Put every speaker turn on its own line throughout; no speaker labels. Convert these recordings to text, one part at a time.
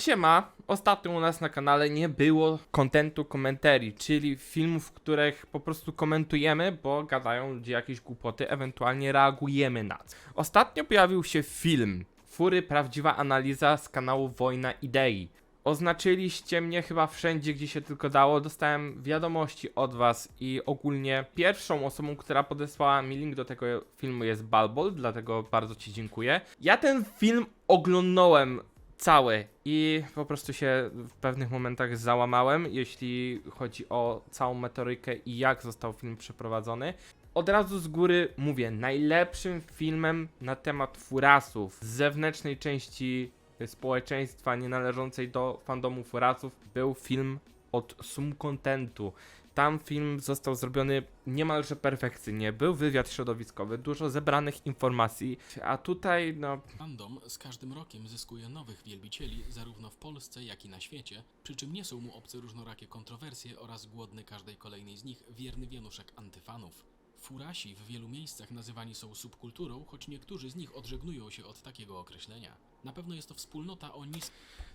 Siema, ostatnio u nas na kanale nie było kontentu komentarii, czyli filmów, w których po prostu komentujemy, bo gadają ludzie jakieś głupoty, ewentualnie reagujemy na to. Ostatnio pojawił się film Fury Prawdziwa Analiza z kanału Wojna Idei. Oznaczyliście mnie chyba wszędzie, gdzie się tylko dało. Dostałem wiadomości od was i ogólnie pierwszą osobą, która podesłała mi link do tego filmu jest Balbol, dlatego bardzo ci dziękuję. Ja ten film oglądałem cały i po prostu się w pewnych momentach załamałem, jeśli chodzi o całą metorykę i jak został film przeprowadzony. Od razu z góry mówię, najlepszym filmem na temat furasów z zewnętrznej części społeczeństwa nie należącej do fandomu furasów był film od Sum Contentu. Tam film został zrobiony niemalże perfekcyjnie. Był wywiad środowiskowy, dużo zebranych informacji, a tutaj no
Fandom z każdym rokiem zyskuje nowych wielbicieli zarówno w Polsce, jak i na świecie, przy czym nie są mu obce różnorakie kontrowersje oraz głodny każdej kolejnej z nich wierny wianuszek antyfanów. Furasi w wielu miejscach nazywani są subkulturą, choć niektórzy z nich odżegnują się od takiego określenia. Na pewno jest to wspólnota o nis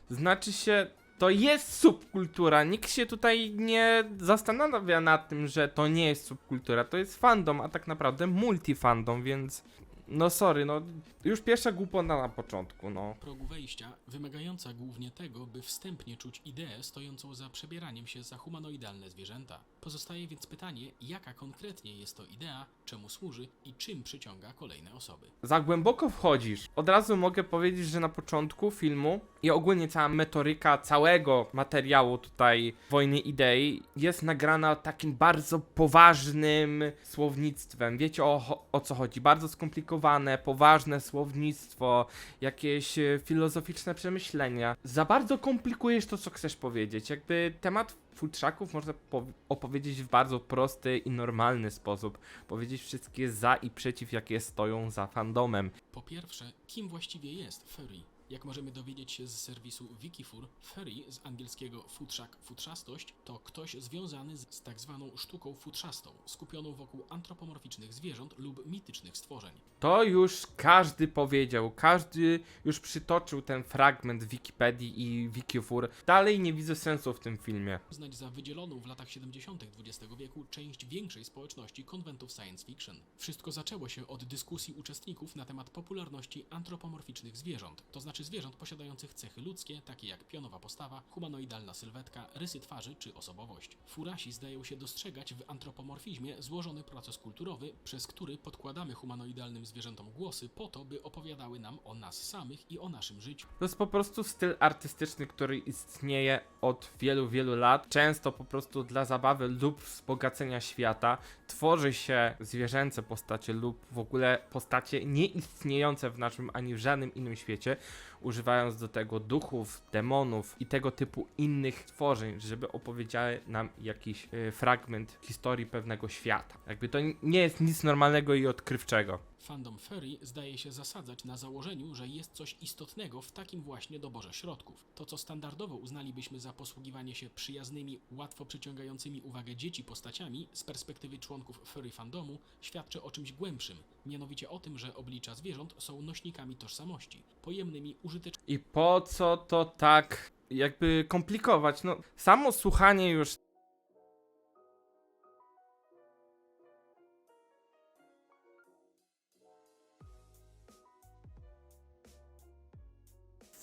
Znaczy się, to jest subkultura. Nikt się tutaj nie zastanawia nad tym, że to nie jest subkultura. To jest fandom, a tak naprawdę multifandom, więc. No sorry, no już pierwsza głupota na początku, no.
progu wejścia, wymagająca głównie tego, by wstępnie czuć ideę stojącą za przebieraniem się za humanoidalne zwierzęta. Pozostaje więc pytanie, jaka konkretnie jest to idea, czemu służy i czym przyciąga kolejne osoby.
Za głęboko wchodzisz. Od razu mogę powiedzieć, że na początku filmu i ogólnie cała metoryka całego materiału tutaj Wojny Idei jest nagrana takim bardzo poważnym słownictwem. Wiecie o, o co chodzi? Bardzo skomplikowane, poważne słownictwo, jakieś e, filozoficzne przemyślenia. Za bardzo komplikujesz to, co chcesz powiedzieć. Jakby temat futrzaków można po- opowiedzieć w bardzo prosty i normalny sposób. Powiedzieć wszystkie za i przeciw, jakie stoją za fandomem.
Po pierwsze, kim właściwie jest furry? Jak możemy dowiedzieć się z serwisu Wikifur, furry z angielskiego futrzak, futrzastość to ktoś związany z, tak zwaną sztuką futrzastą, skupioną wokół antropomorficznych zwierząt lub mitycznych stworzeń.
To już każdy powiedział, każdy już przytoczył ten fragment Wikipedii i Wikifur. Dalej nie widzę sensu w tym filmie.
Uznać za wydzieloną w latach 70. XX wieku część większej społeczności konwentów science fiction. Wszystko zaczęło się od dyskusji uczestników na temat popularności antropomorficznych zwierząt, to znaczy zwierząt posiadających cechy ludzkie, takie jak pionowa postawa, humanoidalna sylwetka, rysy twarzy czy osobowość. Furasi zdają się dostrzegać w antropomorfizmie złożony proces kulturowy, przez który podkładamy humanoidalnym zwierzętom głosy po to, by opowiadały nam o nas samych i o naszym życiu.
To jest po prostu styl artystyczny, który istnieje od wielu, wielu lat. Często po prostu dla zabawy lub wzbogacenia świata tworzy się zwierzęce postacie lub w ogóle postacie nieistniejące w naszym ani w żadnym innym świecie, używając do tego duchów, demonów i tego typu innych tworzeń, żeby opowiedziały nam jakiś y, fragment historii pewnego świata. Jakby to nie jest nic normalnego i odkrywczego.
Fandom furry zdaje się zasadzać na założeniu, że jest coś istotnego w takim właśnie doborze środków. To, co standardowo uznalibyśmy za posługiwanie się przyjaznymi, łatwo przyciągającymi uwagę dzieci postaciami, z perspektywy członków furry fandomu, świadczy o czymś głębszym, mianowicie o tym, że oblicza zwierząt są nośnikami tożsamości, pojemnymi, użytecznymi
I po co to tak jakby komplikować? No, samo słuchanie już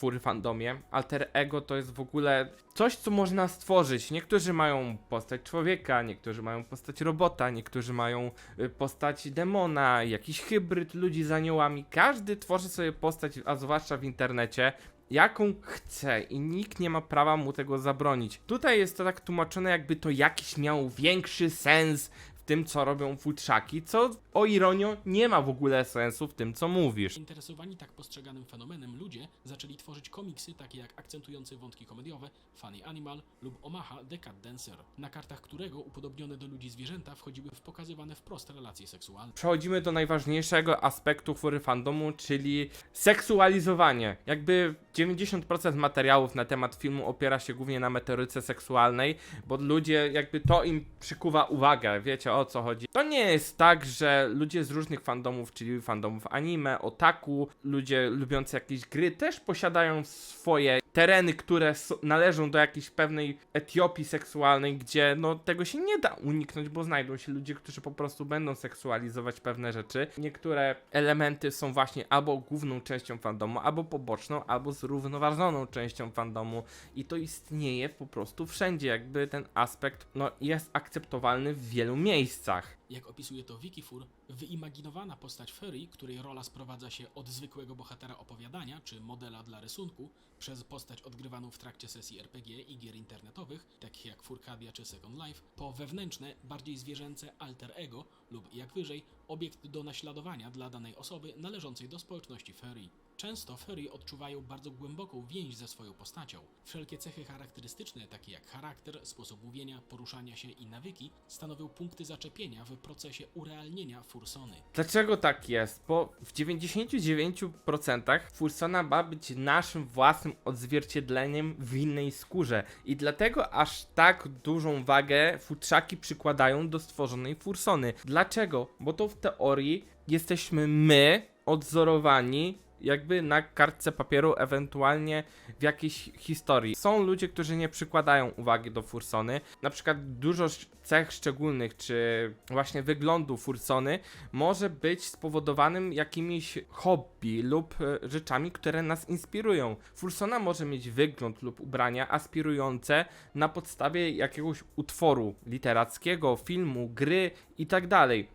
fury fandomie. Alter ego to jest w ogóle coś, co można stworzyć. Niektórzy mają postać człowieka, niektórzy mają postać robota, niektórzy mają y, postać demona, jakiś hybryd ludzi z aniołami. Każdy tworzy sobie postać, a zwłaszcza w internecie, jaką chce i nikt nie ma prawa mu tego zabronić. Tutaj jest to tak tłumaczone, jakby to jakiś miał większy sens w tym, co robią futrzaki, co o ironio nie ma w ogóle sensu w tym, co mówisz.
Interesowani tak postrzeganym fenomenem ludzie zaczęli tworzyć komiksy takie jak akcentujące wątki komediowe Funny Animal lub Omaha The Cat Dancer, na kartach którego upodobnione do ludzi zwierzęta wchodziły w pokazywane wprost relacje seksualne.
Przechodzimy do najważniejszego aspektu fury fandomu, czyli seksualizowanie. Jakby 90% materiałów na temat filmu opiera się głównie na metoryce seksualnej, bo ludzie jakby to im przykuwa uwagę, wiecie o co chodzi. To nie jest tak, że ludzie z różnych fandomów, czyli fandomów anime, otaku, ludzie lubiący jakieś gry też posiadają swoje tereny, które należą do jakiejś pewnej Etiopii seksualnej, gdzie no tego się nie da uniknąć, bo znajdą się ludzie, którzy po prostu będą seksualizować pewne rzeczy. Niektóre elementy są właśnie albo główną częścią fandomu, albo poboczną, albo zrównoważoną częścią fandomu i to istnieje po prostu wszędzie, jakby ten aspekt no, jest akceptowalny w wielu miejscach miejscach.
Jak opisuje to Wikifur, wyimaginowana postać Furry, której rola sprowadza się od zwykłego bohatera opowiadania czy modela dla rysunku, przez postać odgrywaną w trakcie sesji RPG i gier internetowych, takich jak Furcadia czy Second Life, po wewnętrzne, bardziej zwierzęce alter ego lub, jak wyżej, obiekt do naśladowania dla danej osoby należącej do społeczności Furry. Często Furry odczuwają bardzo głęboką więź ze swoją postacią. Wszelkie cechy charakterystyczne, takie jak charakter, sposób mówienia, poruszania się i nawyki, stanowią punkty zaczepienia w procesie urealnienia fursony.
Dlaczego tak jest? Bo w 99% Fursona ma być naszym własnym odzwierciedleniem w innej skórze. I dlatego aż tak dużą wagę futrzaki przykładają do stworzonej Fursony. Dlaczego? Bo to w teorii jesteśmy my odzorowani jakby na kartce papieru, ewentualnie w jakiejś historii. Są ludzie, którzy nie przykładają uwagi do Fursony. Na przykład dużo cech szczególnych, czy właśnie wyglądu Fursony może być spowodowanym jakimiś hobby lub e, rzeczami, które nas inspirują. Fursona może mieć wygląd lub ubrania aspirujące na podstawie jakiegoś utworu literackiego, filmu, gry i tak.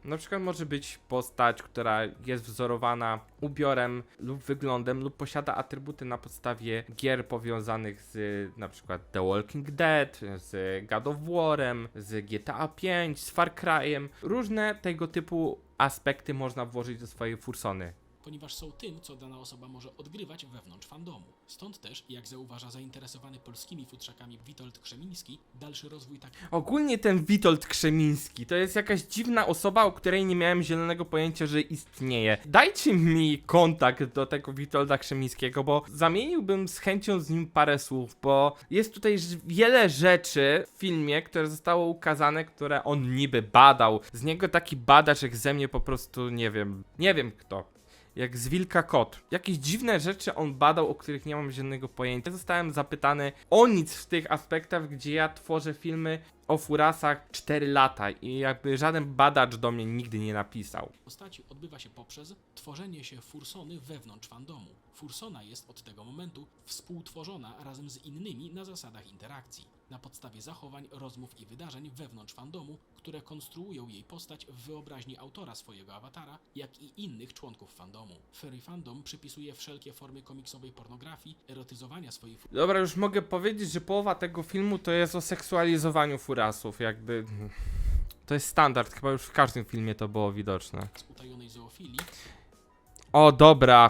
Na przykład może być postać, która jest wzorowana ubiorem lub wyglądem lub posiada atrybuty na podstawie gier powiązanych z na przykład The Walking Dead, z God of War'em, z GTA 5, z Far Cry'em. Różne tego typu aspekty można włożyć do swojej fursony.
Ponieważ są tym, co dana osoba może odgrywać wewnątrz fandomu. Stąd też, jak zauważa zainteresowany polskimi futrzakami Witold Krzemiński, dalszy rozwój tak
Ogólnie ten Witold Krzemiński to jest jakaś dziwna osoba, o której nie miałem zielonego pojęcia, że istnieje. Dajcie mi kontakt do tego Witolda Krzemińskiego, bo zamieniłbym z chęcią z nim parę słów, bo jest tutaj wiele rzeczy w filmie, które zostało ukazane, które on niby badał. Z niego taki badacz jak ze mnie po prostu nie wiem, nie wiem kto. Jak z Wilka Kot. Jakieś dziwne rzeczy on badał, o których nie mam żadnego pojęcia. Zostałem zapytany o nic w tych aspektach, gdzie ja tworzę filmy o furasach 4 lata i jakby żaden badacz do mnie nigdy nie napisał.
postaci odbywa się poprzez tworzenie się fursony wewnątrz fandomu. Fursona jest od tego momentu współtworzona razem z innymi na zasadach interakcji, na podstawie zachowań, rozmów i wydarzeń wewnątrz fandomu, które konstruują jej postać w wyobraźni autora swojego awatara, jak i innych członków fandomu. Furry Fandom przypisuje wszelkie formy komiksowej pornografii, erotyzowania swojej
Dobra, już mogę powiedzieć, że połowa tego filmu to jest o seksualizowaniu furasów, jakby... To jest standard, chyba już w każdym filmie to było widoczne.
utajonej zoofilii,
O, dobra.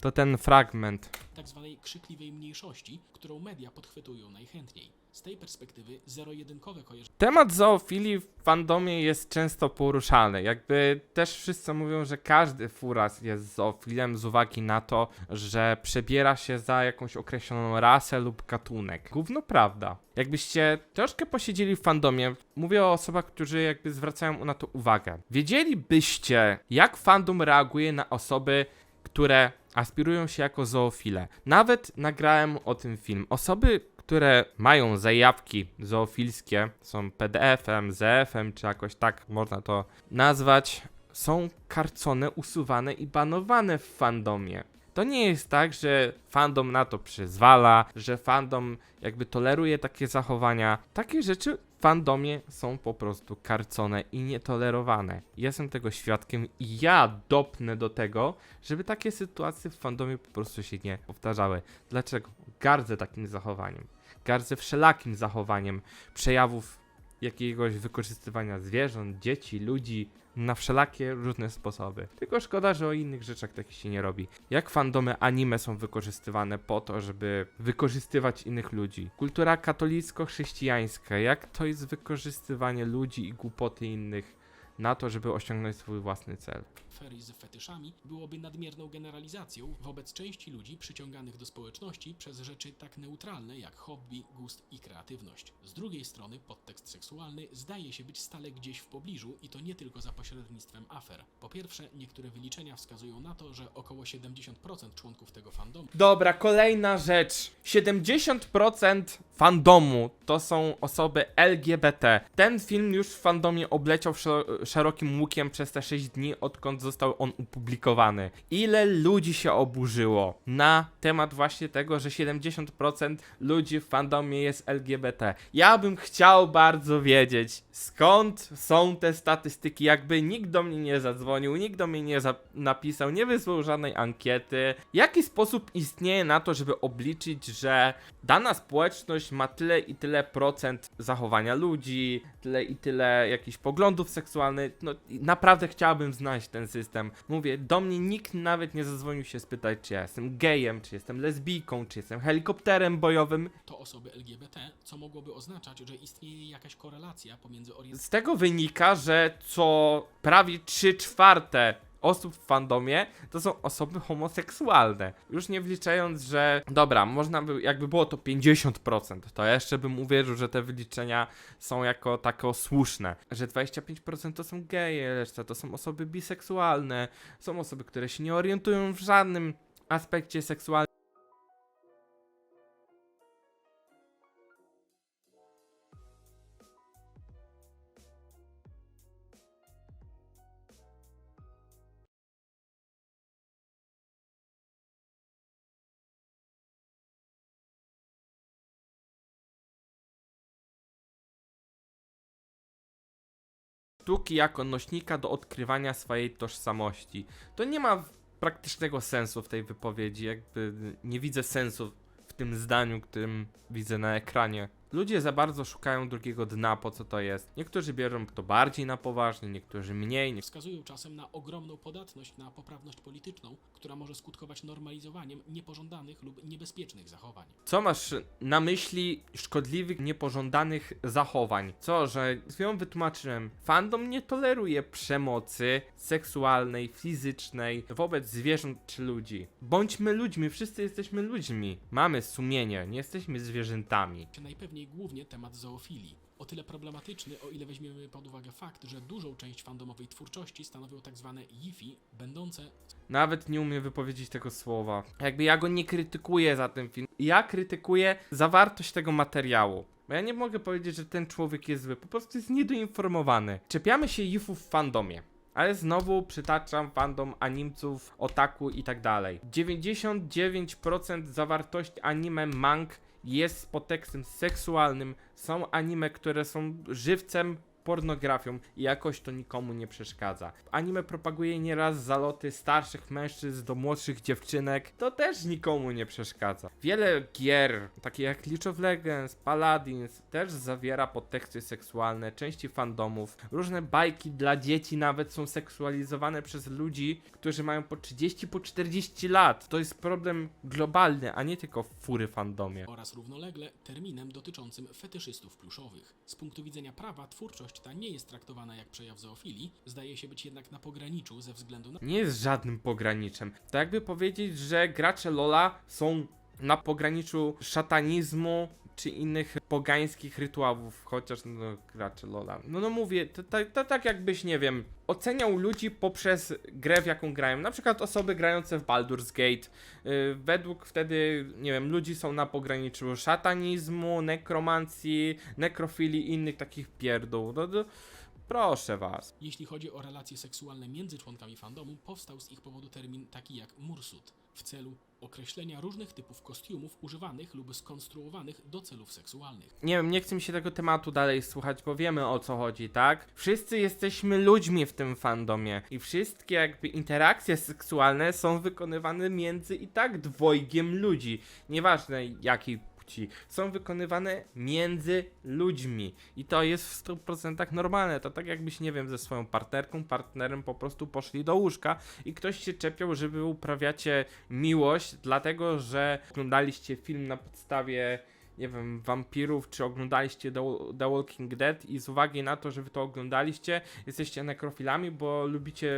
To ten fragment.
tak zwanej krzykliwej mniejszości, którą media podchwytują najchętniej. Z tej perspektywy zero-jedynkowe kojarzenie
Temat zoofilii w fandomie jest często poruszany. Jakby też wszyscy mówią, że każdy furas jest zoofilem z uwagi na to, że przebiera się za jakąś określoną rasę lub gatunek. Gówno prawda. Jakbyście troszkę posiedzieli w fandomie, mówię o osobach, którzy jakby zwracają na to uwagę. Wiedzielibyście, jak fandom reaguje na osoby, które aspirują się jako zoofile. Nawet nagrałem o tym film. Osoby, które mają zajawki zoofilskie, są PDF-em, ZF-em, czy jakoś tak można to nazwać, są karcone, usuwane i banowane w fandomie. To nie jest tak, że fandom na to przyzwala, że fandom jakby toleruje takie zachowania. Takie rzeczy w fandomie są po prostu karcone i nietolerowane. Jestem tego świadkiem i ja dopnę do tego, żeby takie sytuacje w fandomie po prostu się nie powtarzały. Dlaczego? Gardzę takim zachowaniem. Gardzę wszelakim zachowaniem przejawów jakiegoś wykorzystywania zwierząt, dzieci, ludzi na wszelakie różne sposoby. Tylko szkoda, że o innych rzeczach tak się nie robi. Jak fandomy anime są wykorzystywane po to, żeby wykorzystywać innych ludzi? Kultura katolicko-chrześcijańska, jak to jest wykorzystywanie ludzi i głupoty innych na to, żeby osiągnąć swój własny cel.
Afery z fetyszami byłoby nadmierną generalizacją wobec części ludzi przyciąganych do społeczności przez rzeczy tak neutralne jak hobby, gust i kreatywność. Z drugiej strony podtekst seksualny zdaje się być stale gdzieś w pobliżu i to nie tylko za pośrednictwem afer. Po pierwsze, niektóre wyliczenia wskazują na to, że około 70% członków tego fandomu
Dobra, kolejna rzecz. 70% fandomu to są osoby LGBT. Ten film już w fandomie obleciał szer- szerokim łukiem przez te 6 dni, odkąd został on opublikowany. Ile ludzi się oburzyło na temat właśnie tego, że 70% ludzi w fandomie jest LGBT. Ja bym chciał bardzo wiedzieć, skąd są te statystyki. Jakby nikt do mnie nie zadzwonił, nikt do mnie nie napisał, nie wysłał żadnej ankiety. Jaki sposób istnieje na to, żeby obliczyć, że dana społeczność ma tyle i tyle procent zachowania ludzi, tyle i tyle jakichś poglądów seksualnych. No naprawdę chciałbym znać ten system. Mówię, do mnie nikt nawet nie zadzwonił się spytać, czy ja jestem gejem, czy jestem lesbijką, czy jestem helikopterem bojowym.
to osoby LGBT, co mogłoby oznaczać, że istnieje jakaś korelacja pomiędzy orientacją
Z tego wynika, że co prawie 3 czwarte osób w fandomie to są osoby homoseksualne. Już nie wliczając, że dobra, można by, jakby było to 50%, to jeszcze bym uwierzył, że te wyliczenia są jako tako słuszne. Że 25% to są geje, reszta to są osoby biseksualne, są osoby, które się nie orientują w żadnym aspekcie seksualnym. Sztuki jako nośnika do odkrywania swojej tożsamości. To nie ma praktycznego sensu w tej wypowiedzi, jakby nie widzę sensu w tym zdaniu, którym widzę na ekranie. Ludzie za bardzo szukają drugiego dna, po co to jest. Niektórzy biorą to bardziej na poważnie, niektórzy mniej. Nie...
wskazują czasem na ogromną podatność na poprawność polityczną, która może skutkować normalizowaniem niepożądanych lub niebezpiecznych zachowań.
Co masz na myśli szkodliwych, niepożądanych zachowań? Co, że ją wytłumaczyłem. Fandom nie toleruje przemocy seksualnej, fizycznej wobec zwierząt czy ludzi. Bądźmy ludźmi, wszyscy jesteśmy ludźmi. Mamy sumienie, nie jesteśmy zwierzętami.
Czy najpewniej głównie temat zoofilii. O tyle problematyczny, o ile weźmiemy pod uwagę fakt, że dużą część fandomowej twórczości stanowią tak zwane yifi, będące
Nawet nie umiem wypowiedzieć tego słowa. Jakby ja go nie krytykuję za ten film. Ja krytykuję zawartość tego materiału. Bo ja nie mogę powiedzieć, że ten człowiek jest zły, po prostu jest niedoinformowany. Czepiamy się Yufów w fandomie. Ale znowu przytaczam fandom animców, otaku i tak dalej. 99% zawartości anime mang jest z podtekstem seksualnym. Są anime, które są żywcem pornografią i jakoś to nikomu nie przeszkadza. Anime propaguje nieraz zaloty starszych mężczyzn do młodszych dziewczynek, to też nikomu nie przeszkadza. Wiele gier, takie jak League of Legends, Paladins, też zawiera podteksty seksualne, części fandomów. Różne bajki dla dzieci nawet są seksualizowane przez ludzi, którzy mają po 30, po 40 lat. To jest problem globalny, a nie tylko w fury fandomie.
oraz równolegle terminem dotyczącym fetyszystów pluszowych. Z punktu widzenia prawa twórczość ta nie jest traktowana jak przejaw zoofilii, zdaje się być jednak na pograniczu ze względu na
nie jest żadnym pograniczem. To jakby powiedzieć, że gracze LoLa są na pograniczu szatanizmu czy innych pogańskich rytuałów, chociaż no, gracze LoLa. No no mówię, to, to, to tak jakbyś, nie wiem, oceniał ludzi poprzez grę, w jaką grają. Na przykład osoby grające w Baldur's Gate. Yy, według wtedy, nie wiem, ludzi są na pograniczu szatanizmu, nekromancji, nekrofilii i innych takich pierdół. No, no, proszę was.
Jeśli chodzi o relacje seksualne między członkami fandomu, powstał z ich powodu termin taki jak mursut, w celu określenia różnych typów kostiumów używanych lub skonstruowanych do celów seksualnych.
nie wiem, nie chcę mi się tego tematu dalej słuchać, bo wiemy o co chodzi, tak? Wszyscy jesteśmy ludźmi w tym fandomie i wszystkie jakby interakcje seksualne są wykonywane między i tak dwojgiem ludzi, nieważne jakiej płci, są wykonywane między ludźmi. I to jest w 100% normalne, to tak jakbyś, nie wiem, ze swoją partnerką, partnerem po prostu poszli do łóżka i ktoś się czepiał, że wy uprawiacie miłość, dlatego, że oglądaliście film na podstawie nie wiem, wampirów, czy oglądaliście The, The Walking Dead i z uwagi na to, że wy to oglądaliście, jesteście nekrofilami, bo lubicie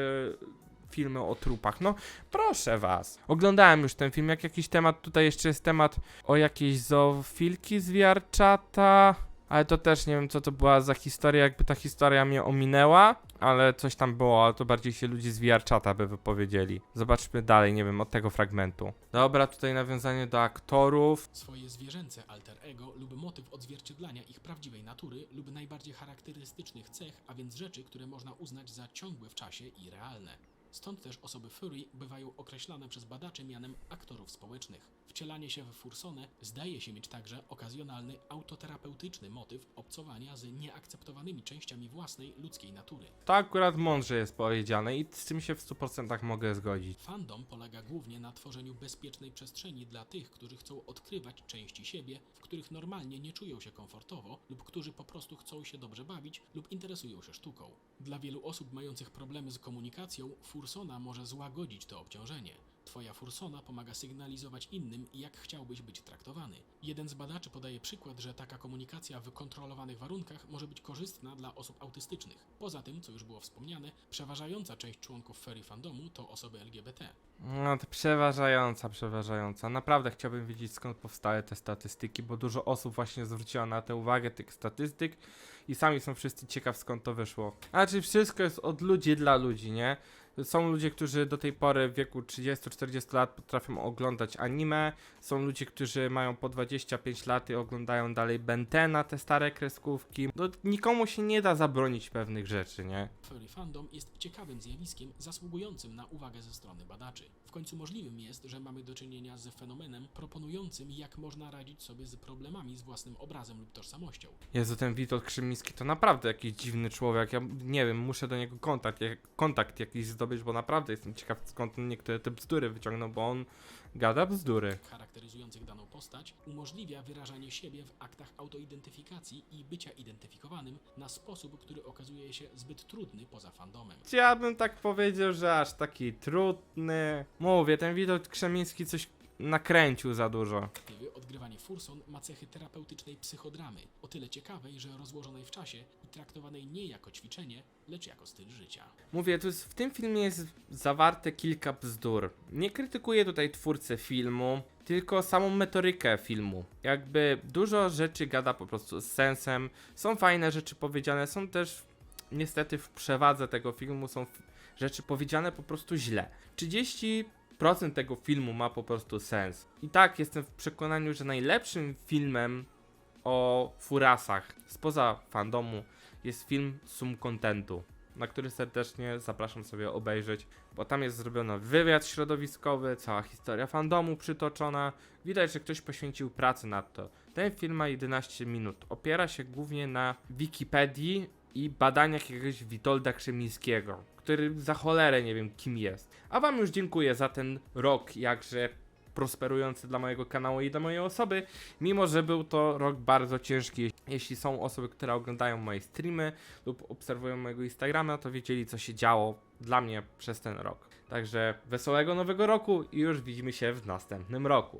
filmy o trupach. No, proszę was. Oglądałem już ten film, jak jakiś temat, tutaj jeszcze jest temat o jakiejś zoofilki z ale to też nie wiem, co to była za historia, jakby ta historia mnie ominęła, ale coś tam było, ale to bardziej się ludzie z by wypowiedzieli. Zobaczmy dalej, nie wiem, od tego fragmentu. Dobra, tutaj nawiązanie do aktorów.
Swoje zwierzęce alter ego lub motyw odzwierciedlania ich prawdziwej natury lub najbardziej charakterystycznych cech, a więc rzeczy, które można uznać za ciągłe w czasie i realne. Stąd też osoby furry bywają określane przez badaczy mianem aktorów społecznych. Wcielanie się w fursonę zdaje się mieć także okazjonalny autoterapeutyczny motyw obcowania z nieakceptowanymi częściami własnej ludzkiej natury.
To akurat mądrze jest powiedziane i z tym się w 100% mogę zgodzić.
Fandom polega głównie na tworzeniu bezpiecznej przestrzeni dla tych, którzy chcą odkrywać części siebie, w których normalnie nie czują się komfortowo, lub którzy po prostu chcą się dobrze bawić lub interesują się sztuką. Dla wielu osób mających problemy z komunikacją, fursona może złagodzić to obciążenie. Twoja fursona pomaga sygnalizować innym, jak chciałbyś być traktowany. Jeden z badaczy podaje przykład, że taka komunikacja w kontrolowanych warunkach może być korzystna dla osób autystycznych. Poza tym, co już było wspomniane, przeważająca część członków furry fandomu to osoby LGBT.
No to przeważająca, przeważająca. Naprawdę chciałbym wiedzieć skąd powstały te statystyki, bo dużo osób właśnie zwróciło na tę uwagę tych statystyk i sami są wszyscy ciekaw skąd to wyszło. A czy wszystko jest od ludzi dla ludzi, nie? Są ludzie, którzy do tej pory w wieku 30-40 lat potrafią oglądać anime. Są ludzie, którzy mają po 25 lat i oglądają dalej Bentena, te stare kreskówki. No, nikomu się nie da zabronić pewnych rzeczy, nie?
Furry fandom jest ciekawym zjawiskiem zasługującym na uwagę ze strony badaczy. W końcu możliwym jest, że mamy do czynienia z fenomenem proponującym, jak można radzić sobie z problemami z własnym obrazem lub tożsamością.
Jezu, ten Witold Krzymiński to naprawdę jakiś dziwny człowiek. Ja nie wiem, muszę do niego kontakt, kontakt jakiś zdobyć, bo naprawdę jestem ciekaw skąd niektóre te bzdury wyciągnął, bo on gada bzdury.
charakteryzujących daną postać umożliwia wyrażanie siebie w aktach autoidentyfikacji i bycia identyfikowanym na sposób, który okazuje się zbyt trudny poza fandomem.
Ja bym tak powiedział, że aż taki trudny. Mówię, ten Witold Krzemiński coś nakręcił za dużo.
odgrywanie furson ma cechy terapeutycznej psychodramy, o tyle ciekawej, że rozłożonej w czasie i traktowanej nie jako ćwiczenie, lecz jako styl życia.
Mówię, tu jest, w tym filmie jest zawarte kilka bzdur. Nie krytykuję tutaj twórcy filmu, tylko samą metorykę filmu. Jakby dużo rzeczy gada po prostu z sensem. Są fajne rzeczy powiedziane, są też niestety w przewadze tego filmu są rzeczy powiedziane po prostu źle. 30% tego filmu ma po prostu sens. I tak jestem w przekonaniu, że najlepszym filmem o furasach spoza fandomu jest film Sum Contentu, na który serdecznie zapraszam sobie obejrzeć, bo tam jest zrobiony wywiad środowiskowy, cała historia fandomu przytoczona. Widać, że ktoś poświęcił pracę nad to. Ten film ma 11 minut. Opiera się głównie na Wikipedii i badaniach jakiegoś Witolda Krzemińskiego, który za cholerę nie wiem kim jest. A wam już dziękuję za ten rok jakże prosperujący dla mojego kanału i dla mojej osoby, mimo że był to rok bardzo ciężki. Jeśli są osoby, które oglądają moje streamy lub obserwują mojego Instagrama, to wiedzieli co się działo dla mnie przez ten rok. Także wesołego nowego roku i już widzimy się w następnym roku.